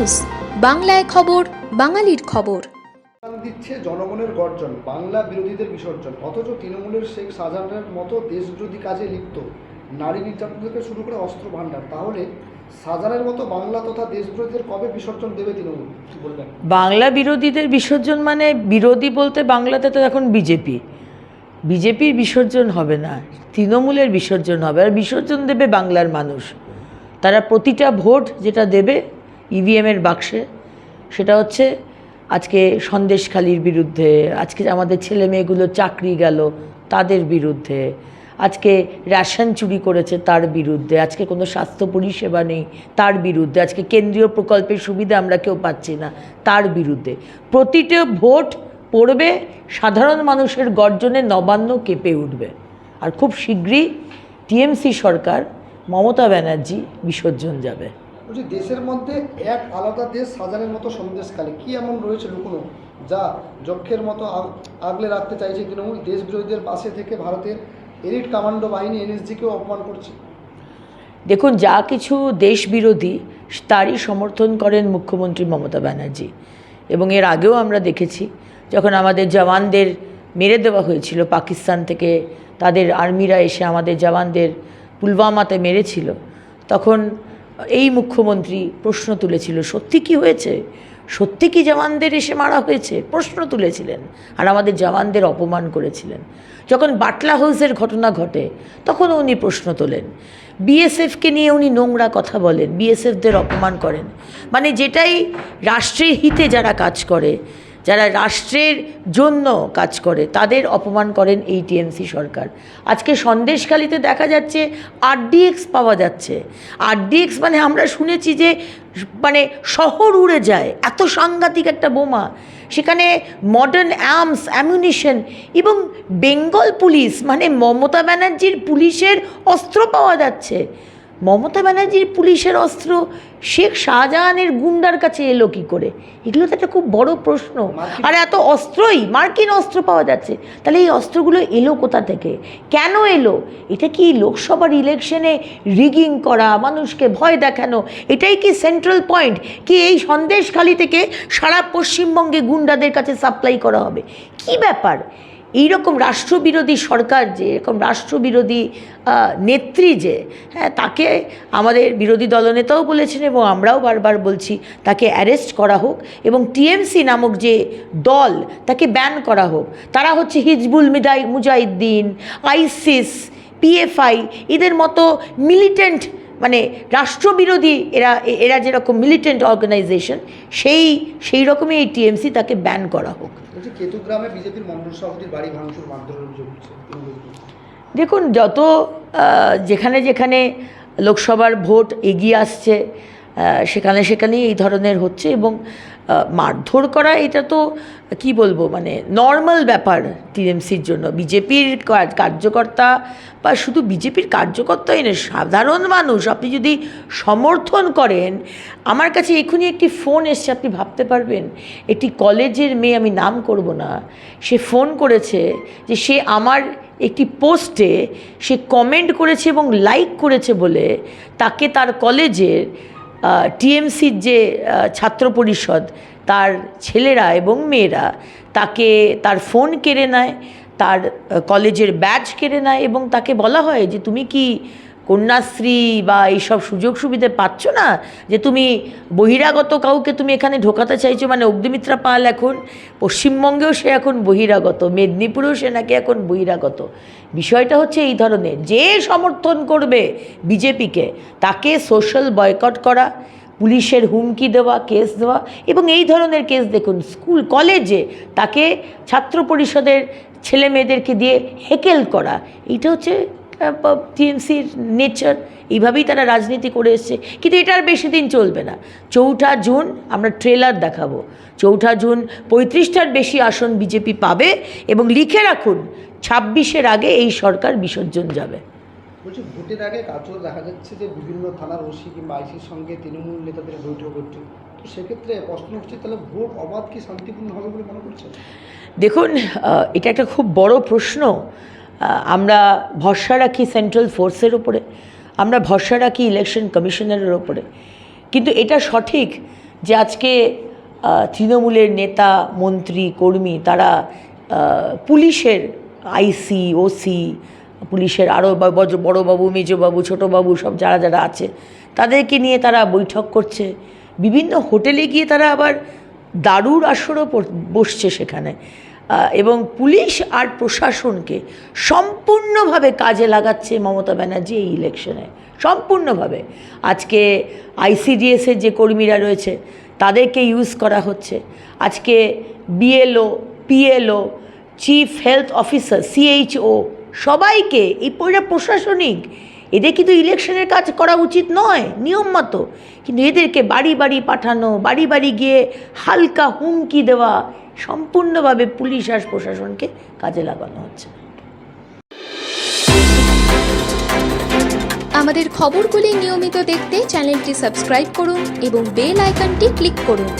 News বাংলায় খবর বাঙালির খবর। দিচ্ছে জনগণের গর্জন বাংলা বিরোধীদের বিসর্জন। অথচ তৃণমূলের শেখ শাহজাহানের মতো দেশবিরোধী কাজে লিপ্ত। নারী নির্যাতন থেকে শুরু করে অস্ত্র ভাণ্ডার। তাহলে শাহজাহানের মতো বাংলা তথা দেশবিরোধীদের কবে বিসর্জন দেবে তৃণমূল? বলবেন। বাংলা বিরোধীদের বিসর্জন মানে বিরোধী বলতে বাংলাতে তো এখন বিজেপি। বিজেপির বিসর্জন হবে না তৃণমূলের বিসর্জন হবে। আর বিসর্জন দেবে বাংলার মানুষ। তারা প্রতিটা ভোট যেটা দেবে ইভিএমের বাক্সে। সেটা হচ্ছে, আজকে সন্দেশখালির বিরুদ্ধে, আজকে আমাদের ছেলে মেয়েগুলো চাকরি গেল তাদের বিরুদ্ধে, আজকে রেশন চুরি করেছে তার বিরুদ্ধে, আজকে কোনো স্বাস্থ্য পরিষেবা নেই তার বিরুদ্ধে, আজকে কেন্দ্রীয় প্রকল্পের সুবিধা আমরা কেউ পাচ্ছি না তার বিরুদ্ধে। প্রতিটা ভোট পড়বে, সাধারণ মানুষের গর্জনে নবান্ন কেঁপে উঠবে। আর খুব শীঘ্রই টিএমসি সরকার মমতা ব্যানার্জি বিসর্জন যাবে। বলছি দেশের মধ্যে এক আলাদা দেশ শাহজাহানের মতো সন্দেশকালে কি এমন রয়েছে লুকোনো, যা যক্ষের মতো আগ- আগলে রাখতে চাইছে তৃণমূল দেশ বিরোধীদের পাশে থেকে ভারতের এলিট কমান্ডো বাহিনী এনএসজিকেও অপমান করছে? দেখুন, যা কিছু দেশ বিরোধী তারই সমর্থন করেন মুখ্যমন্ত্রী মমতা ব্যানার্জি। এবং এর আগেও আমরা দেখেছি, যখন আমাদের জওয়ানদের মেরে দেওয়া হয়েছিল পাকিস্তান থেকে, তাদের আর্মিরা এসে আমাদের জওয়ানদের পুলওয়ামাতে মেরেছিল, তখন এই মুখ্যমন্ত্রী প্রশ্ন তুলেছিল, সত্যি কি হয়েছে? সত্যি কি জওয়ানদের এসে মারা হয়েছে? প্রশ্ন তুলেছিলেন আর আমাদের জওয়ানদের অপমান করেছিলেন। যখন বাটলা হাউসের ঘটনা ঘটে, তখন উনি প্রশ্ন তোলেন। বিএসএফকে নিয়ে উনি নোংরা কথা বলেন, বিএসএফদের অপমান করেন। মানে যেটাই রাষ্ট্রের হিতে যারা কাজ করে যারা রাষ্ট্রের জন্য কাজ করে, তাদের অপমান করেন এই টিএমসি সরকার। আজকে সন্দেশখালিতে দেখা যাচ্ছে আরডিএক্স পাওয়া যাচ্ছে। আরডিএক্স মানে আমরা শুনেছি যে মানে শহর উড়ে যায়, এত সাংঘাতিক একটা বোমা। সেখানে মডার্ন আর্মস অ্যামিউনিশন এবং বেঙ্গল পুলিশ মানে মমতা ব্যানার্জির পুলিশের অস্ত্র পাওয়া যাচ্ছে। মমতা ব্যানার্জির পুলিশের অস্ত্র শেখ শাহজাহানের গুন্ডার কাছে এলো কি করে? এগুলো তো একটা খুব বড় প্রশ্ন। আর এত অস্ত্রই মার্কিন অস্ত্র পাওয়া যাচ্ছে। তাহলে এই অস্ত্রগুলো এলো কোথা থেকে? কেন এলো? এটা কি লোকসভার ইলেকশনে রিগিং করা মানুষকে ভয় দেখানো? এটাই কি সেন্ট্রাল পয়েন্ট কি এই সন্দেশখালি থেকে সারা পশ্চিমবঙ্গে গুন্ডাদের কাছে সাপ্লাই করা হবে? কি ব্যাপার? এইরকম রাষ্ট্রবিরোধী সরকার যে, এরকম রাষ্ট্রবিরোধী নেত্রী যে হ্যাঁ তাকে আমাদের বিরোধী দলনেতাও বলেছেন এবং আমরাও বারবার বলছি, তাকে অ্যারেস্ট করা হোক এবং টিএমসি নামক যে দল, তাকে ব্যান করা হোক। তারা হচ্ছে হিজবুল মিদাই মুজাহিদ্দিন, আইসিস, পিএফআই, এদের মতো মিলিটেন্ট মানে রাষ্ট্রবিরোধী এরা এরা যেরকম মিলিটেন্ট অর্গানাইজেশন, সেই সেই রকমই এই টিএমসি তাকে ব্যান করা হোক। বলছি, কেতুগ্রামে বিজেপির সভাপতির বাড়ি ভাঙচুর, মারধরের অভিযোগ উঠছে। দেখুন, যত যেখানে যেখানে লোকসভার ভোট এগিয়ে আসছে সেখানে সেখানেই এই ধরনের হচ্ছে এবং মারধর করা, এটা তো, কি বলব মানে নর্মাল ব্যাপার টিএমসির জন্য। বিজেপির কার্যকর্তা বা শুধু বিজেপির কার্যকর্তাই নয়, সাধারণ মানুষ, আপনি যদি সমর্থন করেন, আমার কাছে এখনই একটি ফোন এসছে, আপনি ভাবতে পারবেন, একটি কলেজের মেয়ে, আমি নাম করব না, সে ফোন করেছে যে সে আমার একটি পোস্টে সে কমেন্ট করেছে এবং লাইক করেছে বলে, তাকে তার কলেজের টিএমসির যে ছাত্র পরিষদ, তার ছেলেরা এবং মেয়েরা তাকে, তার ফোন কেড়ে নেয়, তার কলেজের ব্যাচ কেড়ে নেয় এবং তাকে বলা হয় যে, তুমি কি কন্যাশ্রী বা এইসব সুযোগ সুবিধে পাচ্ছ না যে তুমি বহিরাগত কাউকে তুমি এখানে ঢোকাতে চাইছো মানে অগ্নিমিত্রা পাল এখন, পশ্চিমবঙ্গেও সে এখন বহিরাগত, মেদিনীপুরেও সে নাকি এখন বহিরাগত। বিষয়টা হচ্ছে এই ধরনের, যে সমর্থন করবে বিজেপিকে, তাকে সোশ্যাল বয়কট করা, পুলিশের হুমকি দেওয়া কেস দেওয়া এবং এই ধরনের কেস দেখুন স্কুল কলেজে তাকে ছাত্র পরিষদের ছেলে মেয়েদেরকে দিয়ে হেকেল করা, এইটা হচ্ছে টিএমসির নেচার এইভাবেই তারা রাজনীতি করে এসছে। কিন্তু এটার বেশি দিন চলবে না। চৌঠা জুন আমরা ট্রেলার দেখাবো। চৌঠা জুন পঁয়ত্রিশটার বেশি আসন বিজেপি পাবে এবং লিখে রাখুন ছাব্বিশের আগে এই সরকার বিসর্জন যাবে। বলছি ভোটের আগে কাজও দেখা যাচ্ছে যে বিভিন্ন থানার ওসি কিংবা আইসির সঙ্গে তৃণমূল নেতাদের বৈঠক হচ্ছে। তো সেক্ষেত্রে প্রশ্ন হচ্ছে তাহলে ভোট অবাধ কি শান্তিপূর্ণ হবে বলে মনে করছেন? দেখুন এটা একটা খুব বড় প্রশ্ন। আমরা ভরসা রাখি সেন্ট্রাল ফোর্সের ওপরে আমরা ভরসা রাখি ইলেকশন কমিশনারের ওপরে কিন্তু এটা সঠিক যে আজকে তৃণমূলের নেতা, মন্ত্রী, কর্মী তারা পুলিশের আইসি ওসি পুলিশের আরও বড়োবাবু, মেজবাবু, ছোটোবাবু সব যারা যারা আছে, তাদেরকে নিয়ে তারা বৈঠক করছে। বিভিন্ন হোটেলে গিয়ে তারা আবার দারুর আসরও বসছে সেখানে। এবং পুলিশ আর প্রশাসনকে সম্পূর্ণভাবে কাজে লাগাচ্ছে মমতা ব্যানার্জি এই ইলেকশনে। সম্পূর্ণভাবে। আজকে আইসিডিএসের যে কর্মীরা রয়েছে, তাদেরকে ইউজ করা হচ্ছে। আজকে BLO PLO chief health officer CHO সবাইকে, এই পুরো প্রশাসনিক এদের কিন্তু ইলেকশনের কাজ করা উচিত নয়, নিয়ম মতো। কিন্তু এদেরকে বাড়ি বাড়ি পাঠানো, বাড়ি বাড়ি গিয়ে হালকা হুমকি দেওয়া, সম্পূর্ণভাবে পুলিশ আর প্রশাসনকে কাজে লাগানো হচ্ছে আমাদের খবরগুলি নিয়মিত দেখতে চ্যানেলটি সাবস্ক্রাইব করুন এবং বেল আইকনটি ক্লিক করুন।